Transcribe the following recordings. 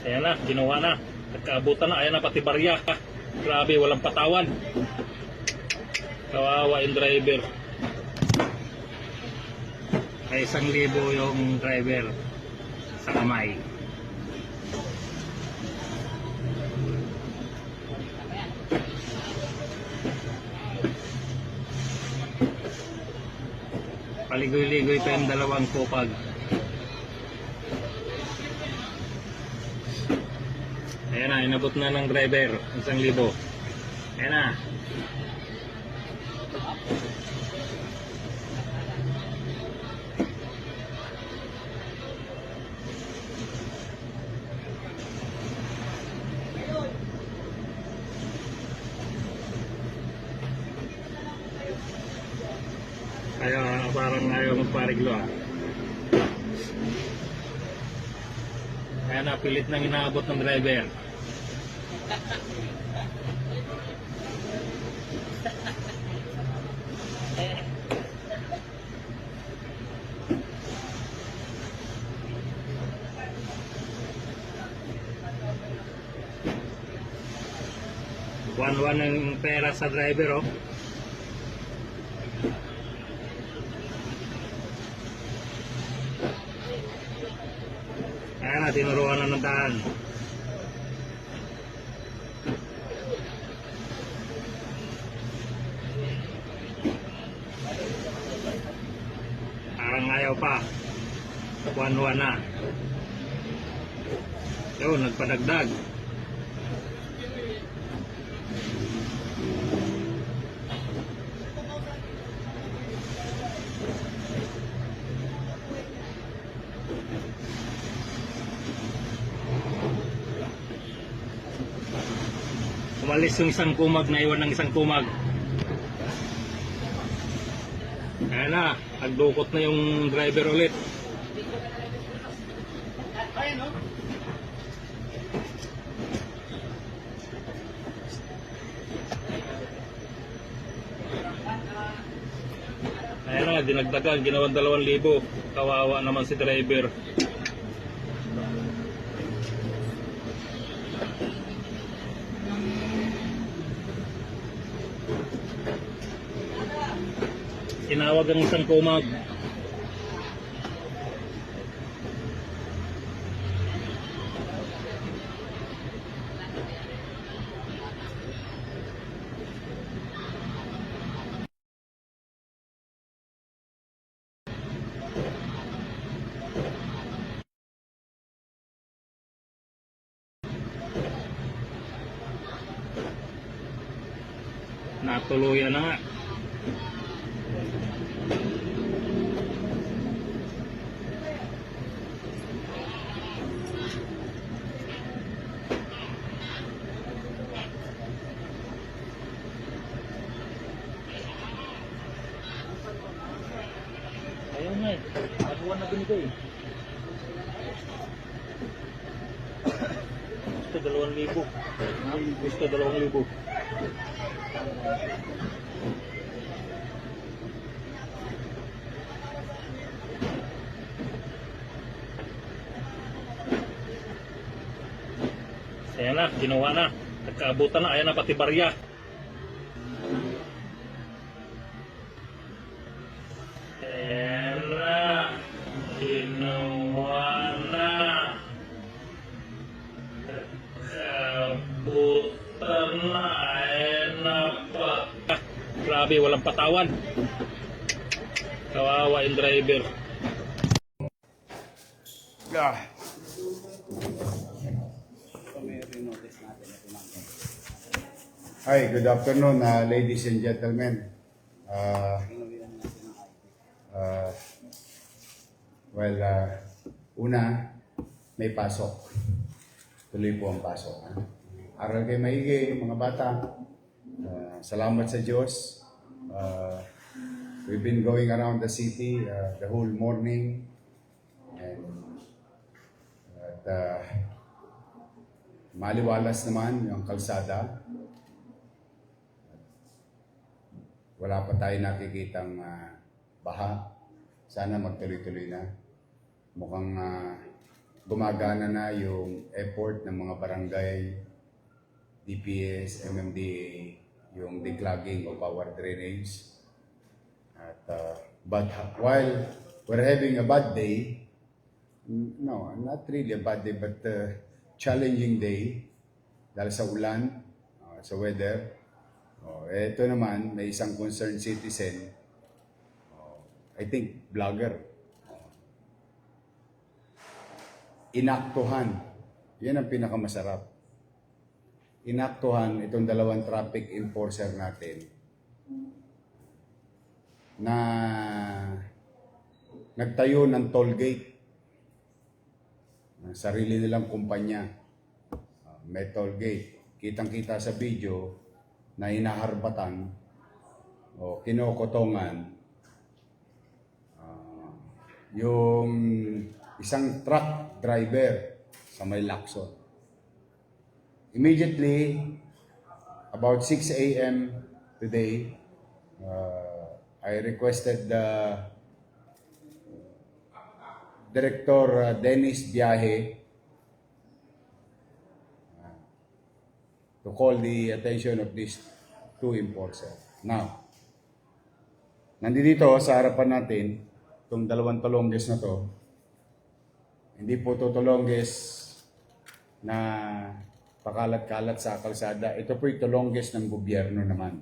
Ayan na, ginawa na. Nagkaabutan na. Ayan na, pati barya. Grabe, walang patawan. Kawawa yung driver. Ay isang libo yung driver sa kamay. Paligoy-ligoy pa yung dalawang kupag. Ayan na, inabot na ng driver. Isang libo. Ayan na. Kaya parang ayaw magpariglo ah. Kaya napilit nang inaabot ng driver. One-one ang pera sa driver oh. Kaya na, tinuruan na ng daan. 1-1 na. So, nagpadagdag. Umalis yung isang kumag, naiwan ng isang kumag. Ayan na, agdukot na yung driver ulit. Ayan na, dinagdagan, dalawang libo. Kawawa naman si driver. Tinawag ang isang kumag. Natuluyan na nga. Ayaw nga eh. Nagawa na binigay. Gusto dalawang libo. Gusto dalawang libo. Ayan na, ginawa na. Nagkaabutan na. Ayan na, pati barya. Grabe, walang patawan. Kawawa yung driver. Ah. Hi, good afternoon, uh, ladies and gentlemen. Uh, uh, well, uh, una, may pasok. Tuloy po ang pasok. Ha? Aral kayo maigi, mga bata. Uh, salamat sa Diyos. Uh, we've been going around the city uh, the whole morning. And at uh, maliwalas naman yung kalsada. Wala pa tayo nakikitang ah, baha. Sana magtuloy-tuloy na. Mukhang ah, gumagana na yung effort ng mga barangay, DPS, MMDA, yung declogging of our drainage. At, uh, but while we're having a bad day, no, not really a bad day, but uh, challenging day dahil sa ulan, uh, sa weather. Oh, ito naman, may isang concerned citizen, oh, I think vlogger, oh, inaktuhan. Yan ang pinakamasarap. Inaktuhan itong dalawang traffic enforcer natin na nagtayo ng toll gate ng sarili nilang kumpanya. Uh, may toll gate. Kitang-kita sa video na inaharbatan o kinokotongan ah, yung isang truck driver sa may Lacson. Immediately, about 6 a.m. today, uh, I requested the Director uh, Dennis Biahe uh, to call the attention of these two enforcers. Now, nandito sa harapan natin, itong dalawang tulongges na to, hindi po ito tulongges na pakalat-kalat sa kalsada. Ito po yung tulongges ng gobyerno naman.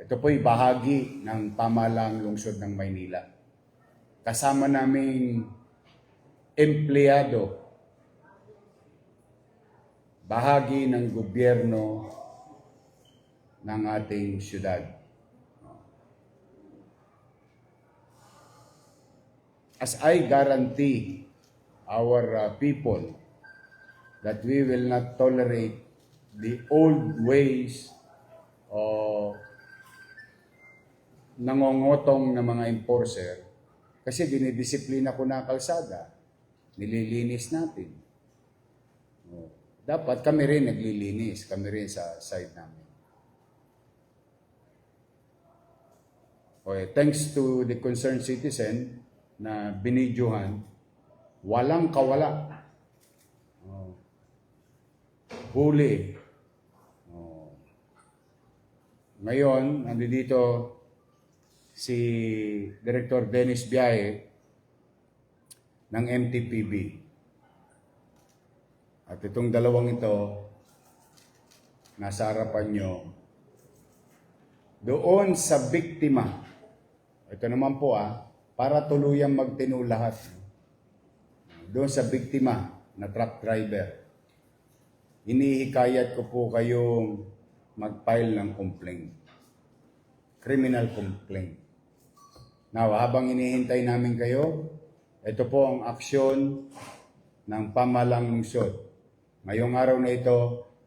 Ito po yung bahagi ng pamalang lungsod ng Maynila. Kasama naming empleyado, bahagi ng gobyerno ng ating syudad. As I guarantee our uh, people that we will not tolerate the old ways of nangongotong ng mga enforcer kasi dinidisiplina ko na ang kalsada. Nililinis natin. Oh, Dapat kami rin naglilinis. Kami rin sa side namin. Okay, thanks to the concerned citizen na binidyohan, walang kawala. Oh. Huli. Oh. Ngayon, nandito si Director Dennis Biaye ng MTPB. At itong dalawang ito, nasa harapan nyo, doon sa biktima, ito naman po ah, para tuluyang magtino lahat. Doon sa biktima na truck driver, inihikayat ko po kayong mag-file ng complaint. Criminal complaint. Now, habang inihintay namin kayo, ito po ang aksyon ng pamalang lungsod. Ngayong araw na ito,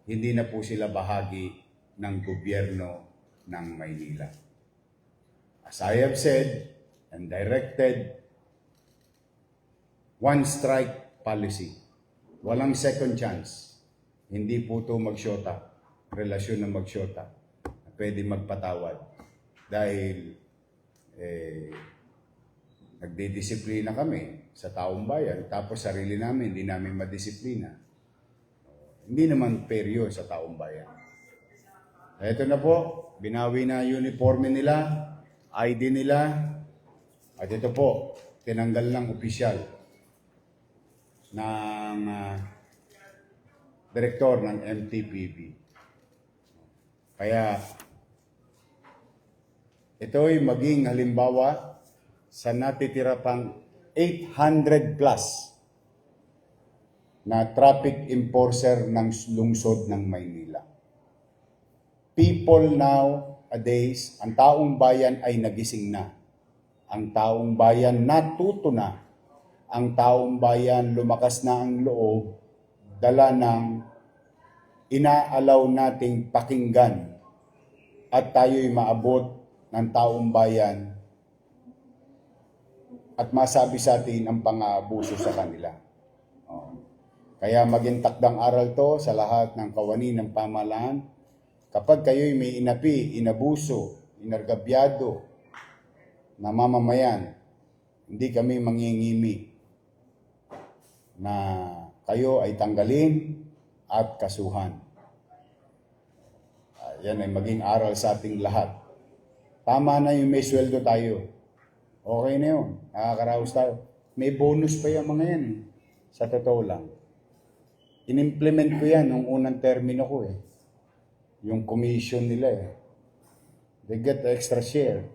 hindi na po sila bahagi ng gobyerno ng Maynila. As I have said and directed, one strike policy. Walang second chance. Hindi po ito magsyota. Relasyon na magsyota. Pwede magpatawad. Dahil eh, nagdidisiplina kami sa taong bayan, tapos sarili namin, hindi namin madisiplina. Hindi naman fair yun sa taong bayan. Ito na po, binawi na uniforme nila, ID nila, at ito po, tinanggal ng opisyal ng ah, direktor ng MTPB. Kaya, ito'y maging halimbawa sa natitira pang 800 plus na traffic enforcer ng lungsod ng Maynila. People nowadays, ang taong bayan ay nagising na. Ang taong bayan natuto na. Ang taong bayan lumakas na ang loob, dala ng inaalaw nating pakinggan at tayo'y maabot ng taong bayan at masabi sa atin ang pang-aabuso sa kanila. Kaya maging takdang aral to sa lahat ng kawani ng pamalaan. Kapag kayo'y may inapi, inabuso, inargabyado na mamamayan, hindi kami mangingimi. na kayo ay tanggalin at kasuhan. Ah, yan ay maging aral sa ating lahat. Tama na yung may sweldo tayo. Okay na yun. Nakakaraos tayo. May bonus pa yung mga yan eh. Sa totoo lang. In-implement ko yan nung unang termino ko eh. Yung commission nila eh. They get extra share.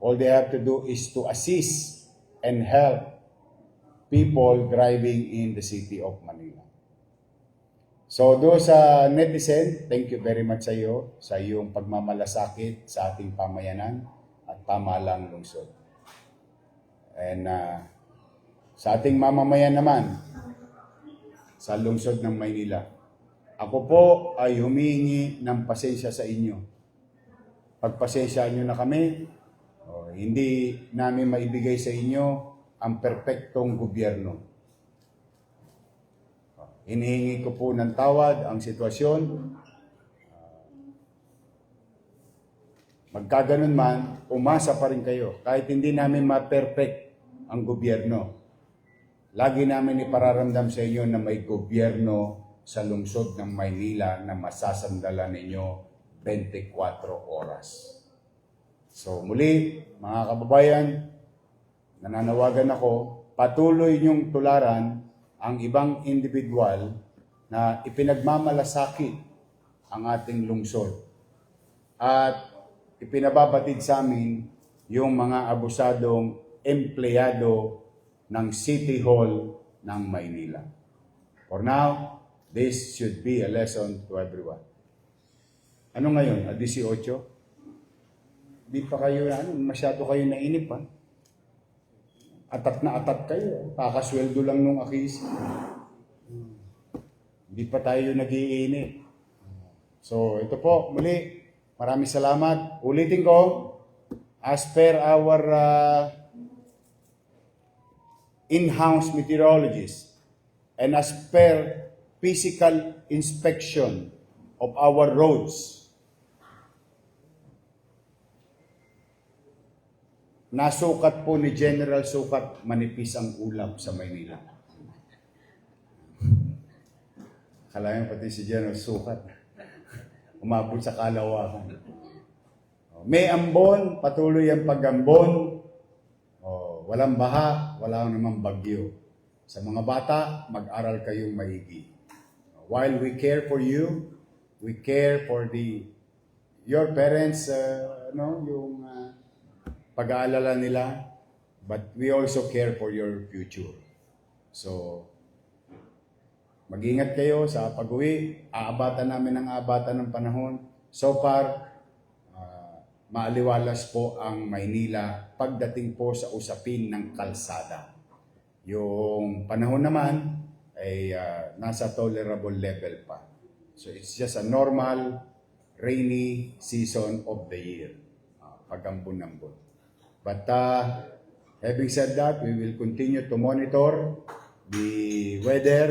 All they have to do is to assist and help people driving in the city of Manila. So those sa netizen, thank you very much sa iyo sa iyong pagmamalasakit sa ating pamayanan at pamalang lungsod. And uh, sa ating mamamayan naman sa lungsod ng Maynila, ako po ay humingi ng pasensya sa inyo. Pagpasensyaan nyo na kami, o, hindi namin maibigay sa inyo ang perpektong gobyerno. Hinihingi ko po ng tawad ang sitwasyon. Magkaganon man, umasa pa rin kayo. Kahit hindi namin ma-perfect ang gobyerno. Lagi namin ipararamdam sa inyo na may gobyerno sa lungsod ng Maynila na masasandalan ninyo 24 oras. So muli, mga kababayan, nananawagan ako, patuloy niyong tularan ang ibang individual na ipinagmamalasakit ang ating lungsod. At ipinababatid sa amin yung mga abusadong empleyado ng City Hall ng Maynila. For now, this should be a lesson to everyone. Ano ngayon? A 18? Di pa kayo, ano, masyado kayo nainip ha? Atat na atat kayo. Kakasweldo lang nung akis. Hindi pa tayo nag-iinit. So, ito po, muli, maraming salamat. Ulitin ko, as per our uh, in-house meteorologist and as per physical inspection of our roads, nasukat po ni General Sukat manipis ang ulap sa Maynila. Kalayan pati si General Sukat. Umabot sa kalawakan. May ambon, patuloy ang pag-ambon. Oh, walang baha, wala namang bagyo. Sa mga bata, mag-aral kayong maigi. While we care for you, we care for the your parents, uh, no, yung uh, pag-aalala nila, but we also care for your future. So, mag-ingat kayo sa pag-uwi. Aabatan namin ang aabatan ng panahon. So far, uh, maaliwalas po ang Maynila pagdating po sa usapin ng kalsada. Yung panahon naman ay uh, nasa tolerable level pa. So it's just a normal rainy season of the year. Uh, pagambon-ambon. But uh, having said that, we will continue to monitor the weather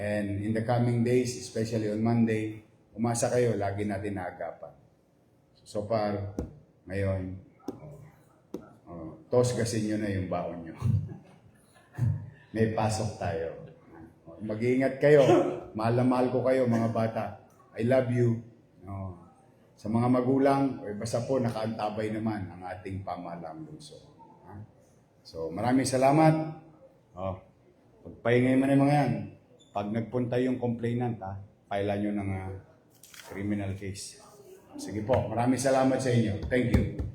and in the coming days, especially on Monday, umasa kayo, lagi natin naagapan. So far, ngayon, oh, tos gasin nyo na yung baon nyo. May pasok tayo. Oh, Mag-iingat kayo. Mahal na mahal ko kayo, mga bata. I love you. No. Sa mga magulang, eh, basta po nakaantabay naman ang ating pamahalang lungsod. So, maraming salamat. Oh, pagpahingay mo na mga yan. Pag nagpunta yung complainant, ha, pailan nyo ng ah, criminal case. Sige po, maraming salamat sa inyo. Thank you.